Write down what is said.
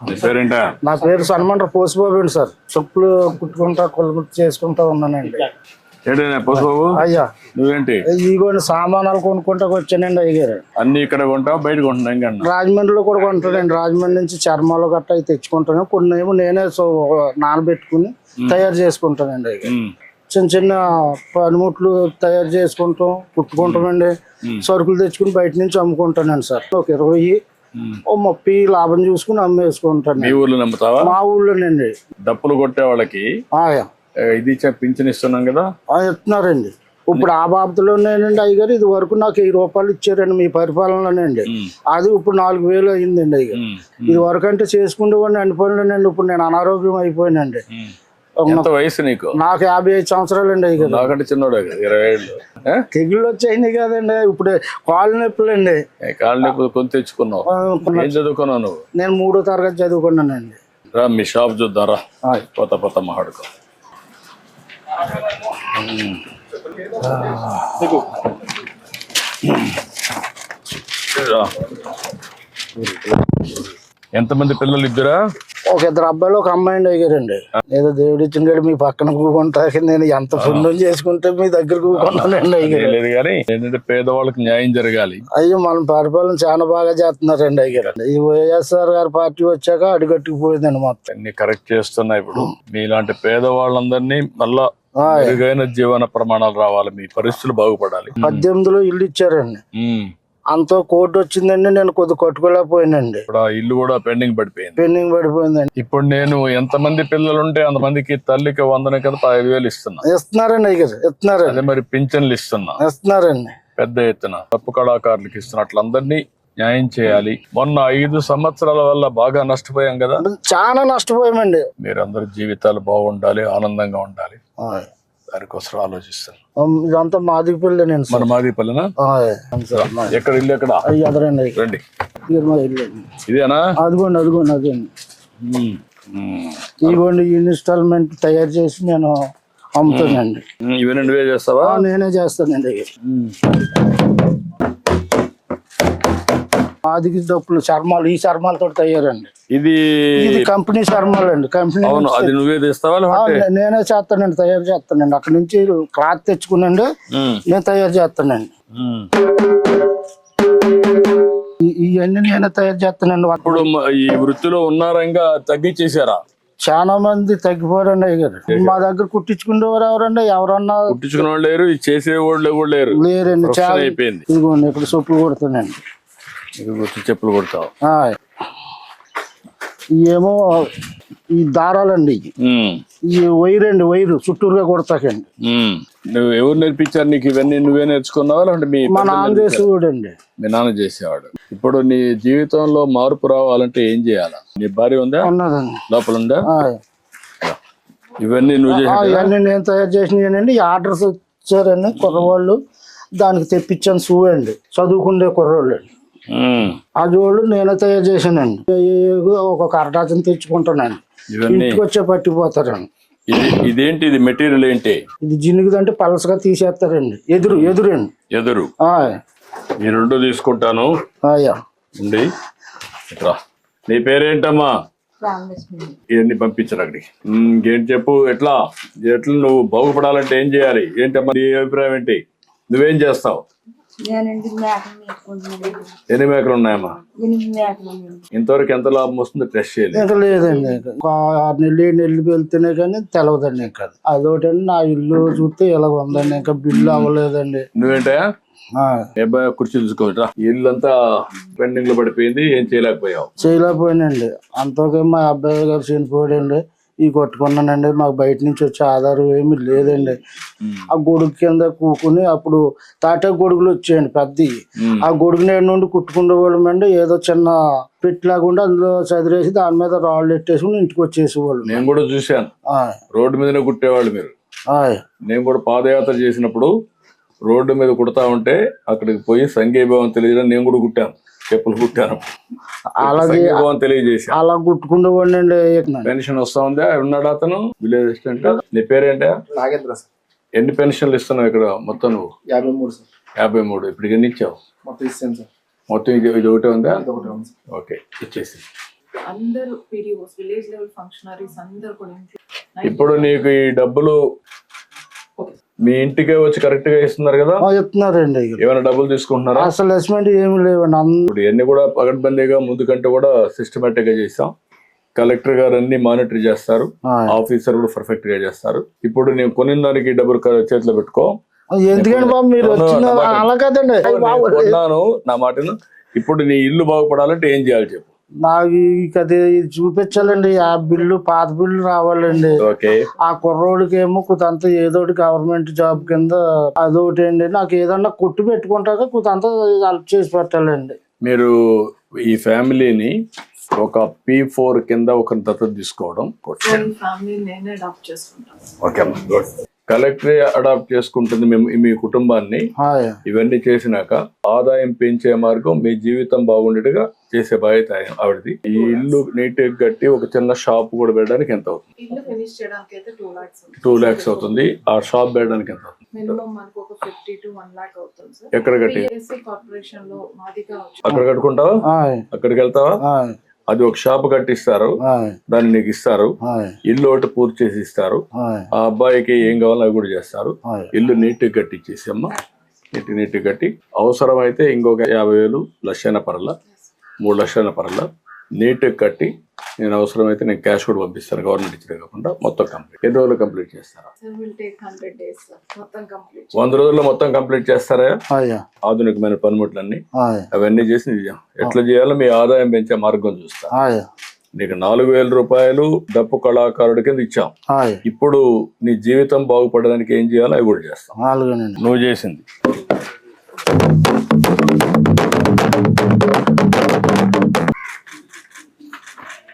నీ పేరేంటా? నా పేరు సన్మండ్ర పోసిబాబు అండి సార్. చెప్పులు కుట్టుకుంటా కొలుగుట్టు చేసుకుంటా ఉన్నానండి. పసుబాబు? అయ్యా. నువ్వేంటి? ఇదిగోండి సామానాలు కొనుక్కుంటా వచ్చానండి అయ్యారు అన్ని ఇక్కడ కొంటావు? బయట ఇంకన్నా రాజమండ్రిలో కూడా కొంటానండి రాజమండ్రి నుంచి చర్మాలు గట్ట అవి తెచ్చుకుంటాను. కొన్ని ఏమో నేనే సో నానబెట్టుకుని తయారు చేసుకుంటానండి. చిన్న చిన్న పనిముట్లు తయారు చేసుకుంటాం కుట్టుకుంటామండి. సరుకులు తెచ్చుకుని బయట నుంచి అమ్ముకుంటానండి సార్. ఒక ఇరవై. ఓ ముప్పై లాభం చూసుకుని అమ్మేసుకుంటాను మీ ఊర్లో నమ్ముతావా? మా ఊళ్ళోనండి డప్పులు కొట్టే వాళ్ళకి ఇది పింఛన్ ఇస్తున్నాం కదా? ఆ, ఇస్తున్నారండి ఇప్పుడు ఆ బాబతులోనేనండి అయ్యగారు ఇది వరకు నాకు వెయ్యి రూపాయలు ఇచ్చారండి మీ పరిపాలనలోనండి. అది ఇప్పుడు నాలుగు వేలు అయిందండి అయ్యారు ఉమ్. ఇది వరకు అంటే చేసుకునేవాడిని అనిపోయినండి ఇప్పుడు నేను అనారోగ్యం అయిపోయానండి. ఎంత వయసు నీకు? నాకు యాభై ఐదు సంవత్సరాలండి అయ్యారు నాకంటే చిన్నోడే ఇరవై ఏళ్ళు? తెగుళ్ళు వచ్చాయి కదండి. ఇప్పుడు కాళ్ళు నొప్పులండి. ఏ, కాళ్ళు నొప్పులు కొని తెచ్చుకున్నావు? ఏం చదువుకున్నావు నువ్వు? నేను మూడో తరగతి చదువుకున్నానండి. రా మీ షాప్ చూద్దాం రా. పోత పోత మాట్లాడుకో. ఎంతమంది పిల్లలు ఇద్దరా? ఒక ఇద్దరు అబ్బాయిలు ఒక అమ్మాయి అండి అయ్యారండి ఏదో దేవుడు ఇచ్చిన గడి మీ పక్కన కూకుంటాకి నేను ఎంత పుణ్యం చేసుకుంటే మీ దగ్గర కూకున్నానండి అయ్యారు లేదు కానీ ఏంటంటే పేదవాళ్ళకి న్యాయం జరగాలి. అయ్యో మన పరిపాలన చాలా బాగా చేస్తున్నారండి అయ్యారు ఈ వైఎస్ఆర్ గారి పార్టీ వచ్చాక అడుగట్టుకుపోయిందండి మొత్తం. అన్ని కరెక్ట్ చేస్తున్నా ఇప్పుడు. మీలాంటి పేదవాళ్ళందరినీ మళ్ళా. మెరుగైన జీవన ప్రమాణాలు రావాలి. మీ పరిస్థితులు బాగుపడాలి. పద్దెనిమిదిలో ఇల్లు ఇచ్చారండి. అంతో కోర్టు వచ్చిందండి నేను కొద్ది కట్టుకోలేకపోయానండి. ఇప్పుడు ఆ ఇల్లు కూడా పెండింగ్ పడిపోయింది. పెండింగ్ పడిపోయిందండి. ఇప్పుడు నేను ఎంతమంది పిల్లలు ఉంటే అంతమందికి తల్లికి వందన కదా పదహైదు వేలు ఇస్తున్నా. ఇస్తున్నారండి అయ్యారు ఇస్తున్నారండి. అదే మరి పింఛన్లు ఇస్తున్నా. ఇస్తున్నారండి. పెద్ద ఎత్తున తప్పు కళాకారులకు ఇస్తున్న అట్లందరినీ న్యాయం చేయాలి. మొన్న ఐదు సంవత్సరాల వల్ల బాగా నష్టపోయాం కదా. చాలా నష్టపోయామండి. మీరందరి జీవితాలు బాగుండాలి ఆనందంగా ఉండాలి. దానికోసం ఆలోచిస్తాను ఇదంతా మాది పిల్లనండి మన మాది పల్లెనా ఎక్కడ ఇల్లు ఎక్కడ? ఎదరండి రండి. ఇదేనా? అదిగోండి అదిగోండి. ఉమ్. ఇదిగోండి ఇన్స్టాల్మెంట్ తయారు చేసి నేను అమ్ముతానండి. ఇవన్నీ నువ్వే చేస్తావా? నేనే చేస్తానండి. మాదికి డప్పులు చర్మాలు ఈ చర్మాలతో తయారండి. ఇది ఇది కంపెనీ చర్మాలు అండి కంపెనీ అవును అది నువ్వే తెస్తావా నేనే చేస్తానండి తయారు చేస్తానండి. అక్కడ నుంచి క్లాత్ తెచ్చుకునండి ఉమ్. నేను తయారు చేస్తానండి. ఇవన్నీ నేనే తయారు చేస్తానండి. ఇప్పుడు మ- ఈ వృత్తిలో ఉన్నారా ఇంకా తగ్గించేశారా? చాలా మంది తగ్గిపోరండి అయ్యారు మా దగ్గర కుట్టించుకునేవారు ఎవరండి? ఎవరన్నా కుట్టించుకునే వాళ్ళు లేరు ఇది చేసే వాళ్ళు ఎవరు లేరు. లేరండి చాలా అయిపోయింది. ఇదిగోండి కొడుతానండి ఇది గుర్తు చెప్పులు కొడతావు. ఇవేమో ఈ దారాలండి. ఈ వైర్ అండి వైరు చుట్టూరుగా కొడతాకండి. నువ్వు ఎవరు నేర్పించారు నీకు ఇవన్నీ నువ్వే నేర్చుకున్నావా? లేదంటే మీ మా నాన్న నేర్పించారా? చేసేవాడండి. మీ నాన్న చేసేవాడు. ఇప్పుడు నీ జీవితంలో మార్పు రావాలంటే ఏం చేయాలా? నీ భార్య ఉందా? ఉన్నదండి. లోపల ఉందా. ఇవన్నీ నువ్వు ఇవన్నీ నేను తయారు చేసినవి ఆర్డర్స్ ఇచ్చారండి కుర్రవాళ్ళు. దానికి తెప్పించాను షూ అండి చదువుకునే కుర్రోళ్ళు అండి ఆ జోళ్ళు నేనే తయారు చేశానండి. ఒక్కొక్క అరడాచన తెచ్చుకుంటానండి. ఇవన్నీ. ఇంటికి వచ్చే పట్టిపోతారండి. ఇది ఇదేంటి? ఇది మెటీరియల్ ఏంటి? ఇది జినుగుదంటే పలసగా తీసేస్తారండి. ఎదురు ఎదురండి. ఎదురు. ఈ రెండు తీసుకుంటాను. ఉండి. ఇట్రా. నీ పేరేంటమ్మా? ఇవన్నీ పంపించరు అక్కడికి. ఇంకేంటి చెప్పు? ఎట్లా? ఎట్లా నువ్వు బాగుపడాలంటే ఏం చేయాలి? ఏంటమ్మా నీ అభిప్రాయం ఏంటి? నువ్వేం చేస్తావు? నేనండి మేకలు మేపుకుంటున్నాను ఎన్ని మేకలు ఉన్నాయమ్మా ఎనిమిది మేకలు ఉన్నాయండి. ఇంతవరకు ఎంత లాభం వస్తుందో టెస్ట్ చేయలేదు ఇంకా లేదండి. ఒక ఆరు నెలలు ఏడు నెలలు వెళ్తేనే కానీ తెలవదండి ఇంకా. అదొకటండి నా ఇల్లు చూస్తే ఇలాగ ఉందండి ఇంకా. బిల్లు అవ్వలేదండి. నువ్వేంటా ఆ, అబ్బాయి కుర్చీ ఇల్లంతా పెండింగ్లో పడిపోయింది ఏం చేయలేకపోయావు? చేయలేకపోయానండి. అంతకే మా అబ్బాయి గారు చనిపోయాడండి. ఈ కొట్టుకున్నానండి. మాకు బయట నుంచి వచ్చే ఆధారం ఏమీ లేదండి. ఆ గొడుగు కింద కూకుని అప్పుడు తాటే గొడుగులు వచ్చాయండి పెద్దవి ఉమ్. ఆ గొడుగు నేడు నుండి కుట్టుకునే వాళ్ళమండి ఏదో చిన్న పెట్టిలాగా ఉండి అందులో చదివేసి దాని మీద రాళ్ళు ఎట్టేసుకుని ఇంటికి వచ్చేసేవాళ్ళు. నేను కూడా చూశాను. రోడ్డు మీదనే కుట్టేవాళ్ళు మీరు. నేను కూడా పాదయాత్ర చేసినప్పుడు రోడ్డు మీద కుడతా ఉంటే అక్కడికి పోయి సంఘీభావం తెలియజేయడం నేను కూడా కుట్టాను. చెప్పులు కుట్టాను అలాగే తెలియజేసి అలా కుట్టుకునేవాడిని అండి పెన్షన్ వస్తా ఉందా ఉన్నాడు అతను? Village assistant? నీ పేరేంటా? నాగేంద్ర సార్. ఎన్ని పెన్షన్లు ఇస్తున్నావు ఇక్కడ మొత్తం నువ్వు? యాభై మూడు సార్. యాభై మూడు. ఇప్పుడు ఎన్ని ఇచ్చావు? మొత్తం ఇస్తాను సార్. మొత్తం ఇది ఇది ఒకటే ఉందా? ఓకే ఇచ్చేసి. అందరూ పీడిఓస్ విలేజ్ లెవెల్ ఫంక్షనరీస్ అందరూ కూడా ఇంట్లో. ఇప్పుడు నీకు ఈ డబ్బులు మీ ఇంటికే వచ్చి కరెక్ట్గా ఇస్తున్నారు కదా? ఇక. ఏమైనా డబ్బులు తీసుకుంటున్నారా? అసలు అసెస్మెంట్ ఏమి లేవండి. ఇప్పుడు ఇవన్నీ కూడా పగడ్బందీగా ముందు కంటే కూడా సిస్టమేటిక్గా చేసాం కలెక్టర్ గారు అన్ని మానిటర్ చేస్తారు. ఆఫీసర్ కూడా పర్ఫెక్ట్గా చేస్తారు. ఇప్పుడు నేను కొనిన దానికి డబ్బులు చేతిలో పెట్టుకో. ఎందుకండి బాబు మీరు అలా కదండి. కొన్నాను నా మాటను. ఇప్పుడు నీ ఇల్లు బాగుపడాలంటే ఏం చేయాలి చెప్పు. నాకు ఇక అది చూపించాలండి. ఆ బిల్లు పాత బిల్లు రావాలండి. ఓకే. ఆ కుర్రోడికి ఏమో కొంత ఏదోటి గవర్నమెంట్ జాబ్ కింద అదొకటి అండి. నాకు ఏదన్నా కొట్టు పెట్టుకుంటాక కొంత హెల్ప్ చేసి పెట్టాలండి. మీరు ఈ ఫ్యామిలీని ఒక పీ ఫోర్ కింద ఒక దత్తత తీసుకోవడం. ఫ్యామిలీ నేనే అడాప్ట్ చేసుకుంటాను. ఓకే కలెక్టరే అడాప్ట్ చేసుకుంటుంది మేము మీ కుటుంబాన్ని. హాయ్ ఇవన్నీ చేసినాక ఆదాయం పెంచే మార్గం మీ జీవితం బాగుండేట్టుగా చేసే బాధ్యత ఆవిడది. ఈ ఇల్లు నీట్ కట్టి ఒక చిన్న షాప్ కూడా పెట్టడానికి ఎంత అవుతుంది? ఇల్లు ఫినిష్ చేయడానికి అయితే టూ లాక్స్ అవుతుంది. ఆ షాప్ పెట్టడానికి ఎంత అవుతుంది? మినిమం మనకు ఒక ఫిఫ్టీ టు వన్ లాక్ అవుతుంది సార్ ఎక్కడ కట్టి? వచ్చి అక్కడ కట్టుకుంటావా? అక్కడికి వెళ్తావా? అది ఒక షాప్ కట్టిస్తారు. దాన్ని నీకు ఇస్తారు. ఇల్లు ఒకటి పూర్తి చేసి ఇస్తారు. ఆ అబ్బాయికి ఏం కావాలో అవి కూడా చేస్తారు. ఇల్లు నీట్గా కట్టించేసి అమ్మ. నీట్ నీట్గా కట్టి. అవసరమైతే ఇంకొక యాభై వేలు లక్షణ పరల మూడు లక్షల పరల నీట్గా కట్టి నేను అవసరమైతే నేను క్యాష్ కూడా పంపిస్తాను గవర్నమెంట్ ఇచ్చిన కాకుండా మొత్తం కంప్లీట్. ఎన్ని రోజులు కంప్లీట్ చేస్తారా? వంద రోజుల్లో మొత్తం కంప్లీట్ చేస్తారా? ఆధునికమైన పనిముట్లన్నీ. అవన్నీ చేసి ఎట్లా చేయాలో మీ ఆదాయం పెంచే మార్గం చూస్తా. నీకు నాలుగు వేల రూపాయలు డప్పు కళాకారుడి కింద ఇచ్చాం. ఇప్పుడు నీ జీవితం బాగుపడడానికి ఏం చేయాలో అవి కూడా చేస్తాం. నువ్వు చేసింది.